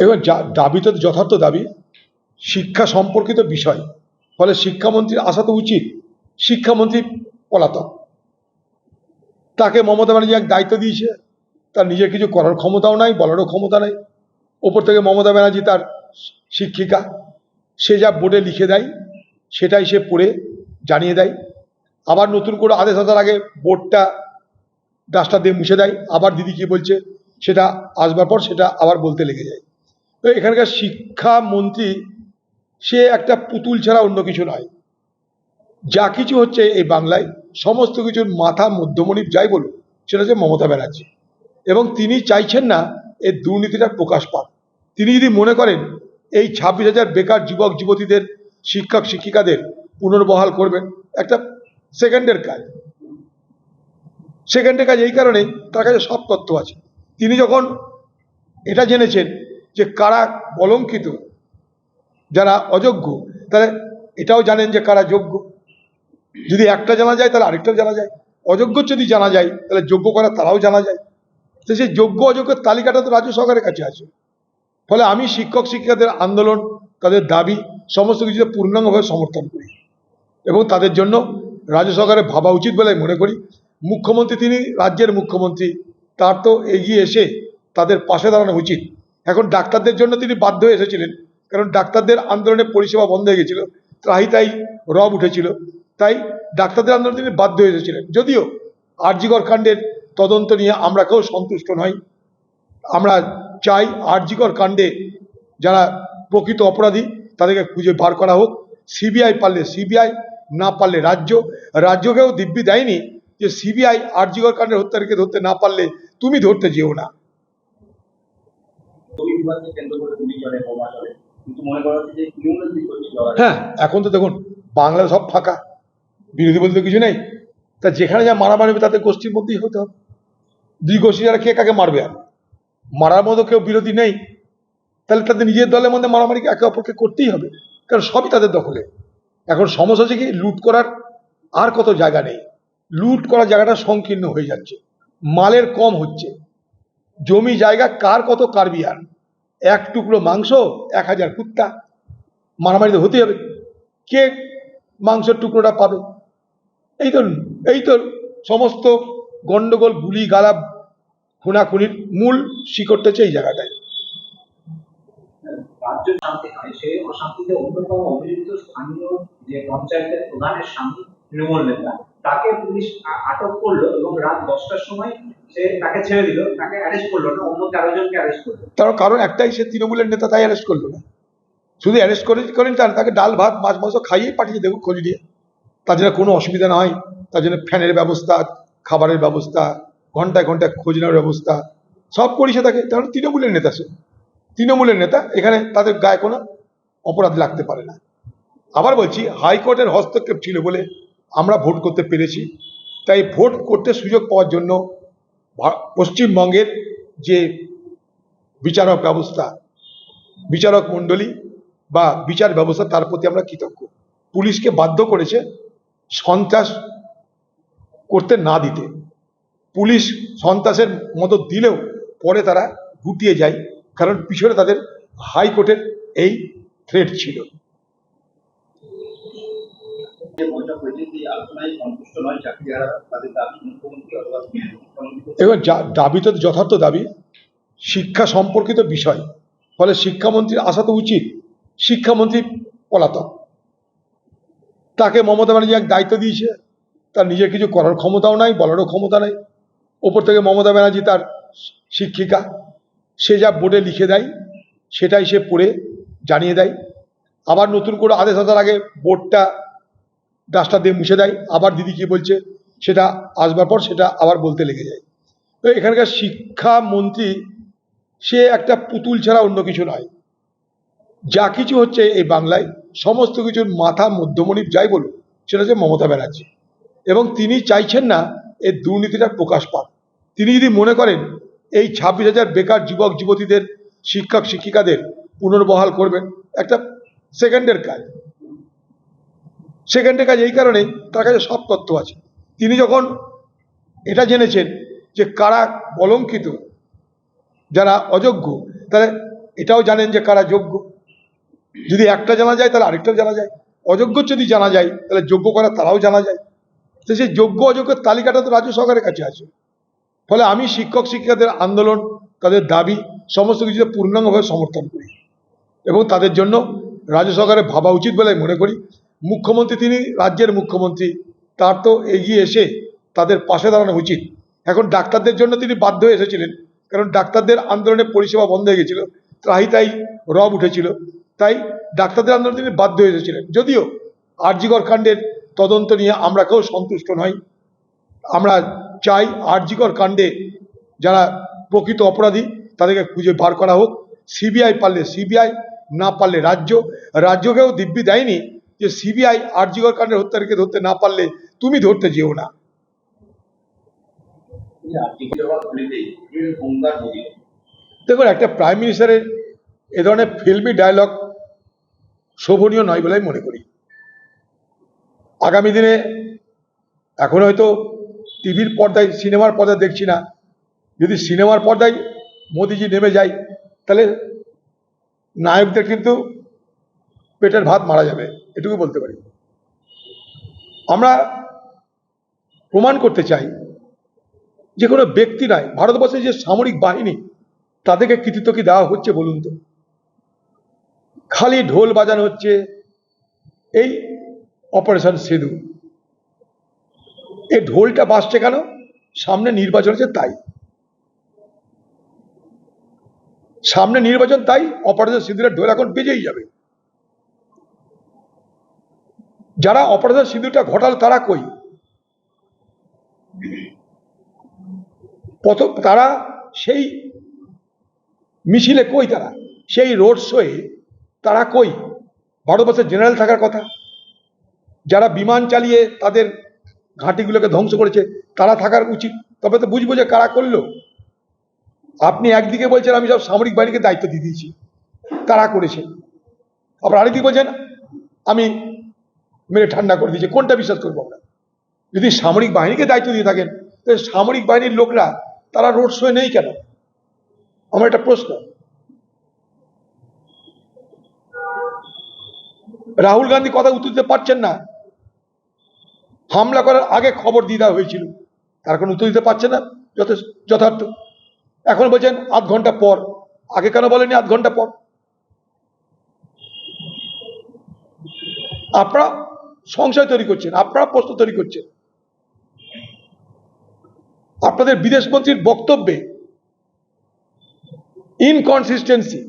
এবং দাবি তো যথার্থ দাবি। শিক্ষা সম্পর্কিত বিষয়। ফলে শিক্ষামন্ত্রীর আসা তো উচিত। শিক্ষামন্ত্রী পলাতক। তাকে মমতা ব্যানার্জি এক দায়িত্ব দিয়েছে। তার নিজের কিছু করার ক্ষমতাও নাই, বলারও ক্ষমতা নাই। ওপর থেকে মমতা ব্যানার্জি তার শিক্ষিকা। সে যা বোর্ডে লিখে দেয়, সেটাই সে পড়ে, জানিয়ে দেয়। আবার নতুন করে আদেশ আসার আগে বোর্ডটা ডাস্টার দিয়ে মুছে দেয়। আবার দিদি কি বলছে, সেটা আসবার পর সেটা আবার বলতে লেগে যায়। তো এখানকার শিক্ষামন্ত্রী সে একটা পুতুল ছাড়া অন্য কিছু নয়। যা কিছু হচ্ছে এই বাংলায়, সমস্ত কিছুর মাথা মধ্যমণি যাই বলুন সেটা হচ্ছে মমতা ব্যানার্জি। এবং তিনি চাইছেন না এই দুর্নীতিটা প্রকাশ পাক। তিনি যদি মনে করেন, এই ছাব্বিশ হাজার বেকার যুবক, যুবতীদের শিক্ষক, শিক্ষিকাদের পুনর্বহাল করবেন, একটা সেকেন্ডের কাজ। সেকেন্ডের কাজ এই কারণে তার কাছে সব তথ্য আছে। তিনি যখন এটা জেনেছেন যে কারা কলঙ্কিত, যারা অযোগ্য, তাহলে এটাও জানেন যে কারা যোগ্য। যদি একটা জানা যায়, তাহলে আরেকটাও জানা যায়। অযোগ্য যদি জানা যায়, তাহলে যোগ্য করা তারাও জানা যায়। তো সেই যোগ্য অযোগ্যের তালিকাটা তো রাজ্য সরকারের কাছে আছে। ফলে আমি শিক্ষক শিক্ষিকাদের আন্দোলন, তাদের দাবি, সমস্ত কিছুতে পূর্ণাঙ্গভাবে সমর্থন করি। এবং তাদের জন্য রাজ্য সরকারের ভাবা উচিত বলে মনে করি। মুখ্যমন্ত্রী, তিনি রাজ্যের মুখ্যমন্ত্রী, তার তো এগিয়ে এসে তাদের পাশে দাঁড়ানো উচিত। এখন ডাক্তারদের জন্য তিনি বাধ্য হয়ে এসেছিলেন, কারণ ডাক্তারদের আন্দোলনের পরিষেবা বন্ধ হয়ে গেছিল, ত্রাহি তাই রব উঠেছিল, তাই ডাক্তারদের আন্দোলনে তিনি বাধ্য হয়ে এসেছিলেন। যদিও আরজিকর কাণ্ডের তদন্ত নিয়ে আমরা কেউ সন্তুষ্ট নই, আমরা চাই আরজিকর কাণ্ডে যারা প্রকৃত অপরাধী, তাদেরকে খুঁজে বার করা হোক। সিবিআই পারলে সিবিআই, না পারলে রাজ্য। রাজ্যকেও দিব্যি দেয়নি যে সিবিআই আরজিকর কাণ্ডের হত্যাকে ধরতে না পারলে তুমি ধরতে যেও না। হ্যাঁ এখন তো দেখুন বাংলা সব ফাঁকা। বিরোধী বলতে কিছু নেই। তা যেখানে যা মারামারি হবে তাদের গোষ্ঠীর মধ্যেই হতে হবে। দুই গোষ্ঠী যারা কে কাকে মারবে আর? মারার মতো কেউ বিরোধী নেই। তাহলে তাদের নিজের দলের মধ্যে মারামারি একে অপরকে করতেই হবে। কারণ সবই তাদের দখলে। এখন সমস্যা হচ্ছে কি লুট করার আর কত জায়গা নেই। লুট করার জায়গাটা সংকীর্ণ হয়ে যাচ্ছে। মালের কম হচ্ছে। জমি জায়গা কার কত আর এক টুকরো মাংস, এক হাজার কুত্তা। মারামারি তো হতেই হবে। কে মাংসের টুকরোটা পাবে? এই তো এই তো সমস্ত গন্ডগোল, গুলি গালা খুনাখুনির মূল শিকড়টা হচ্ছে এই জায়গাটায়। সেই অশান্তিতে অন্যতম অভিযুক্ত স্থানীয় যে পঞ্চায়েতের প্রধানের স্বামী তৃণমূল নেতা তাকে পুলিশ আটক করল এবং রাত দশটার সময় সে তাকে ছেড়ে দিল, তাকে অ্যারেস্ট করল না, অন্য তেরো জনকে অ্যারেস্ট করল। তার কারণ একটাই, সে তৃণমূলের নেতা, তাই অ্যারেস্ট করল না। শুধু অ্যারেস্ট করে, করেন তার, তাকে ডাল, ভাত, মাছ, মাংস খাইয়ে পাঠিয়ে দেবো খোঁজ নিয়ে। তার জন্য কোনো অসুবিধা না হয় তার জন্য ফ্যানের ব্যবস্থা, খাবারের ব্যবস্থা, ঘন্টায় ঘন্টায় খোঁজ নেওয়ার ব্যবস্থা, সব করেছে তাকে। কারণ তৃণমূলের নেতা সে। তৃণমূলের নেতা, এখানে তাদের গায়ে কোনো অপরাধ লাগতে পারে না। আবার বলছি, হাইকোর্টের হস্তক্ষেপ ছিল বলে আমরা ভোট করতে পেরেছি। তাই ভোট করতে সুযোগ পাওয়ার জন্য পশ্চিমবঙ্গের যে বিচারক ব্যবস্থা, বিচারক মণ্ডলী বা বিচার ব্যবস্থা, তার প্রতি আমরা কৃতজ্ঞ। পুলিশকে বাধ্য করেছে সন্ত্রাস করতে না দিতে। পুলিশ সন্ত্রাসের মতো দিলেও পরে তারা গুটিয়ে যায়, কারণ পিছনে তাদের হাইকোর্টের এই থ্রেট ছিল যে বৈঠক হয়েছে সেই আলোচনায় সন্তুষ্ট নয় চাকরিহারা তাদের দাবি মুখ্যমন্ত্রী অথবা মুখ্যমন্ত্রী এবং যা, দাবি তো যথার্থ দাবি, শিক্ষা সম্পর্কিত বিষয়, ফলে শিক্ষামন্ত্রীর আসা তো উচিত, শিক্ষামন্ত্রী পলাতক। তাকে মমতা ব্যানার্জি এক দায়িত্ব দিয়েছে, তার নিজের কিছু করার ক্ষমতাও নাই, বলারও ক্ষমতা নাই। ওপর থেকে মমতা ব্যানার্জি তার শিক্ষিকা, সে যা বোর্ডে লিখে দেয়, সেটাই সে পড়ে, জানিয়ে দেয়। আবার নতুন করে আদেশ আসার আগে বোর্ডটা ডাস্টার দিয়ে মুছে দেয়, আবার দিদি কি বলছে, সেটা আসবার পর সেটা আবার বলতে লেগে যায়। তো এখানকার শিক্ষামন্ত্রী সে একটা পুতুল ছাড়া অন্য কিছু নয়। যা কিছু হচ্ছে এই বাংলায়, সমস্ত কিছুর মাথা মধ্যমণি যাই বলুন সেটা হচ্ছে মমতা ব্যানার্জি। এবং তিনি চাইছেন না এই দুর্নীতিটা প্রকাশ পাক। তিনি যদি মনে করেন, এই ছাব্বিশ হাজার বেকার যুবক, যুবতীদের, শিক্ষক, শিক্ষিকাদের পুনর্বহাল করবেন, একটা সেকেন্ডের কাজ। সেকেন্ডের কাজ এই কারণে তার কাছে সব তথ্য আছে। তিনি যখন এটা জেনেছেন যে কারা কলঙ্কিত, যারা অযোগ্য, তাহলে এটাও জানেন যে কারা যোগ্য। যদি একটা জানা যায়, তাহলে আরেকটাও জানা যায়। অযোগ্য যদি জানা যায়, তাহলে যোগ্য করা তারাও জানা যায়। তো সেই যোগ্য অযোগ্যের তালিকাটা তো রাজ্য সরকারের কাছে আছে। ফলে আমি শিক্ষক শিক্ষিকাদের আন্দোলন, তাদের দাবি, সমস্ত কিছুতে পূর্ণাঙ্গভাবে সমর্থন করি। এবং তাদের জন্য রাজ্য সরকারের ভাবা উচিত বলে মনে করি। মুখ্যমন্ত্রী, তিনি রাজ্যের মুখ্যমন্ত্রী, তার তো এগিয়ে এসে তাদের পাশে দাঁড়ানো উচিত। এখন ডাক্তারদের জন্য তিনি বাধ্য হয়ে এসেছিলেন, কারণ ডাক্তারদের আন্দোলনের পরিষেবা বন্ধ হয়ে গেছিল, ত্রাহি তাই রব উঠেছিল, তাই ডাক্তারদের আন্দোলনে তিনি বাধ্য হয়ে এসেছিলেন। যদিও আরজিকর কাণ্ডের তদন্ত নিয়ে আমরা কেউ সন্তুষ্ট নই, আমরা চাই আরজিকর কাণ্ডে যারা প্রকৃত অপরাধী, তাদেরকে খুঁজে বার করা হোক। সিবিআই পারলে সিবিআই, না পারলে রাজ্য। রাজ্যকেও দিব্যি দেয়নি যে সিবিআই আরজিকর কাণ্ডের হত্যাকে ধরতে না পারলে তুমি ধরতে যেও না। দেখুন একটা প্রাইম মিনিস্টারের এ ধরনের ফিল্মি ডায়লগ শোভনীয় নয় বলে আমি মনে করি। আগামী দিনে এখন হয়তো টিভির পর্দায় সিনেমার পর্দায় দেখছি না। যদি সিনেমার পর্দায় মোদিজি নেমে যায় তাহলে নায়কদের কিন্তু পেটের ভাত মারা যাবে, এটুকু বলতে পারি। আমরা প্রমাণ করতে চাই, যে কোনো ব্যক্তি নয় ভারতবর্ষের যে সামরিক বাহিনী, তাদেরকে কৃতিত্ব কি দেওয়া হচ্ছে বলুন তো? খালি ঢোল বাজানো হচ্ছে, এই অপারেশন সেতু এই ঢোলটা বাজছে কেন? সামনে নির্বাচন আছে তাই। সামনে নির্বাচন তাই, অপারেশন সিঁদুরের ঢোল এখন বেজেই যাবে। যারা অপারেশন সিঁদুরটা ঘটাল তারা কই? প্রথম তারা সেই মিছিলে কই তারা? সেই রোড শোয়ে তারা কই? ভারতবর্ষের জেনারেল থাকার কথা। যারা বিমান চালিয়ে তাদের ঘাঁটিগুলোকে ধ্বংস করেছে, তারা থাকার উচিত। তবে তো বুঝব যে কারা করল। আপনি একদিকে বলছেন, আমি সব সামরিক বাহিনীকে দায়িত্ব দিয়ে দিয়েছি। তারা করেছে। আবার আরেকদিকে বলছেন, আমি মেরে ঠান্ডা করে দিয়েছে। কোনটা বিশ্বাস করব আমরা? যদি সামরিক বাহিনীকে দায়িত্ব দিয়ে থাকেন তাহলে সামরিক বাহিনীর লোকরা, তারা রোড শোয়ে নেই কেন? আমার একটা প্রশ্ন। রাহুল গান্ধী কথা উত্তর দিতে পারছেন না। হামলা করার আগে খবর দিয়ে দেওয়া হয়েছিল। তার কোনো উত্তর দিতে পারছে না। যথেষ্ট, যথার্থ। এখন বলছেন, আধ ঘণ্টা পর। আগে কেন বলেনি আধ ঘণ্টা পর? আপনারা সংশয় তৈরি করছেন আপনারা প্রশ্ন তৈরি করছেন। আপনাদের বিদেশ মন্ত্রীর বক্তব্যে ইনকনসিস্টেন্সি